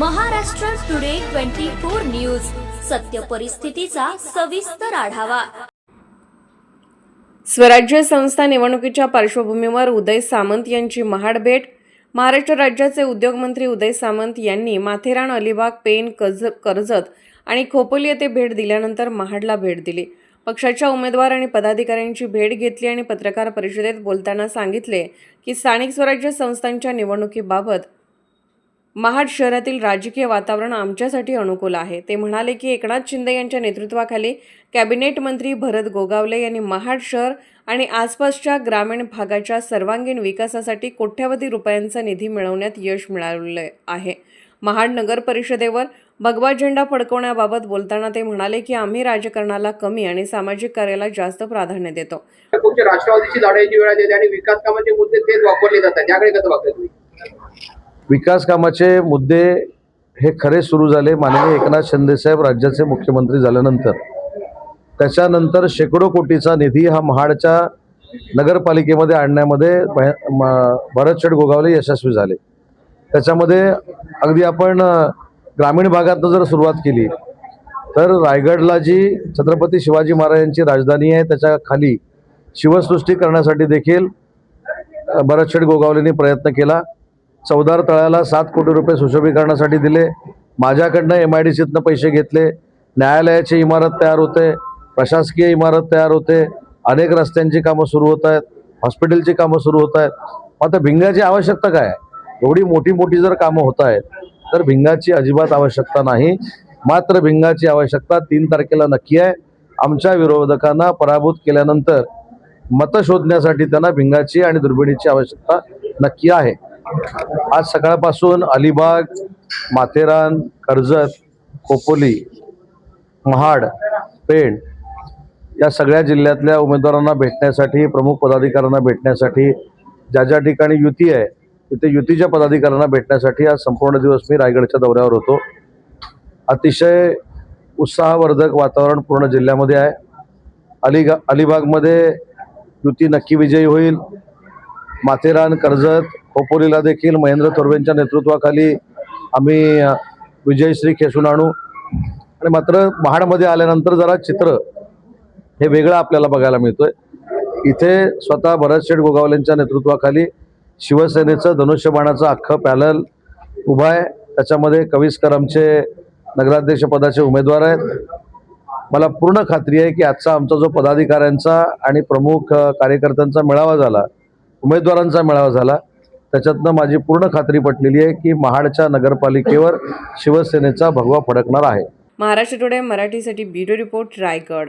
Maharashtra today twenty four news. सत्य परिस्थितीचा सविस्तर आढावा. स्वराज्य संस्था निवडणुकीच्या पार्श्वभूमीवर उदय सामंत यांची महाड भेट. महाराष्ट्र राज्याचे उद्योगमंत्री उदय सामंत यांनी माथेरान अलिबाग पेन कज कर्जत आणि खोपोली येथे भेट दिल्यानंतर महाडला भेट दिली. पक्षाच्या उमेदवार आणि पदाधिकाऱ्यांची भेट घेतली आणि पत्रकार परिषदेत बोलताना सांगितले की स्थानिक स्वराज्य संस्थांच्या निवडणुकीबाबत महाड शहरातील राजकीय वातावरण आमच्यासाठी अनुकूल आहे. ते म्हणाले की एकनाथ शिंदे यांच्या नेतृत्वाखाली कॅबिनेट मंत्री भरत गोगावले यांनी महाड शहर आणि आसपासच्या ग्रामीण भागाच्या सर्वांगीण विकासासाठी कोट्यवधी रुपयांचा निधी मिळवण्यात यश मिळवले आहे. महाड नगर परिषदेवर भगवा झेंडा फडकवण्याबाबत बोलताना ते म्हणाले की आम्ही राजकारणाला कमी आणि सामाजिक कार्याला जास्त प्राधान्य देतो. राष्ट्रवादीची लढाईची वेळ आणि विकास कामाचे मुद्दे तेच वापरले जातात. याकडे कसं बघताय विकास कामाचे मुद्दे हे खरे सुरू झाले माननीय एकनाथ शिंदेसाहेब राज्याचे मुख्यमंत्री झाल्यानंतर. त्याच्यानंतर शेकडो कोटीचा निधी हा महाडच्या नगरपालिकेमध्ये आणण्यामध्ये भय- म- गोगावले यशस्वी झाले. त्याच्यामध्ये अगदी आपण ग्रामीण भागातनं जर सुरुवात केली तर रायगडला जी छत्रपती शिवाजी महाराजांची राजधानी आहे त्याच्याखाली शिवसृष्टी करण्यासाठी देखील भरत शेठ गोगावलेंनी प्रयत्न केला. चौदार तळ्याला सात कोटी रुपये सुशोभीकरणासाठी दिले. माझ्याकडनं एम आय डी सीतनं पैसे घेतले. न्यायालयाची इमारत तयार होते. प्रशासकीय इमारत तयार होते. अनेक रस्त्यांची कामं सुरू होत आहेत. हॉस्पिटलची कामं सुरू होत आहेत. मग आता भिंगाची आवश्यकता काय आहे? एवढी मोठी मोठी जर कामं होत आहेत तर भिंगाची अजिबात आवश्यकता नाही. मात्र भिंगाची आवश्यकता तीन तारखेला नक्की आहे. आमच्या विरोधकांना पराभूत केल्यानंतर मतं शोधण्यासाठी त्यांना भिंगाची आणि दुर्बिणीची आवश्यकता नक्की आहे. आज सकाळपासून अलिबाग माथेरान कर्जत खोपोली महाड पेण या सगळ्या जिल्ह्यातल्या उमेदवारांना भेटण्यासाठी प्रमुख पदाधिकाऱ्यांना भेटण्यासाठी ज्या ज्या ठिकाणी युती आहे तिथे युतीच्या पदाधिकाऱ्यांना भेटण्यासाठी आज संपूर्ण दिवस मी रायगडच्या दौऱ्यावर होतो. अतिशय उत्साहवर्धक वातावरण पूर्ण जिल्ह्यामध्ये आहे. अलिगा अलिबागमध्ये युती नक्की विजयी होईल. माथेरान कर्जत खोपोलीला देखील महेंद्र थोरवेंच्या नेतृत्वाखाली आम्ही विजयश्री खेचून आणू. आणि मात्र महाडमध्ये आल्यानंतर जरा चित्र हे वेगळं आपल्याला बघायला मिळतोय. इथे स्वतः भरतशेठ गोगावलेंच्या नेतृत्वाखाली शिवसेनेचं धनुष्यबाणाचं अख्खं पॅनल उभं आहे. त्याच्यामध्ये कविस्कर आमचे नगराध्यक्ष पदाचे उमेदवार आहेत. मला पूर्ण खात्री आहे की आजचा आमचा जो पदाधिकाऱ्यांचा आणि प्रमुख कार्यकर्त्यांचा मेळावा झाला उमेदवारांचा मेळावा झाला त्याच्यातनं माझी पूर्ण खात्री पटलेली आहे की महाडच्या नगरपालिकेवर शिवसेनेचा भगवा फडकणार आहे. महाराष्ट्र टुडे मराठीसाठी ब्युरो रिपोर्ट रायगड.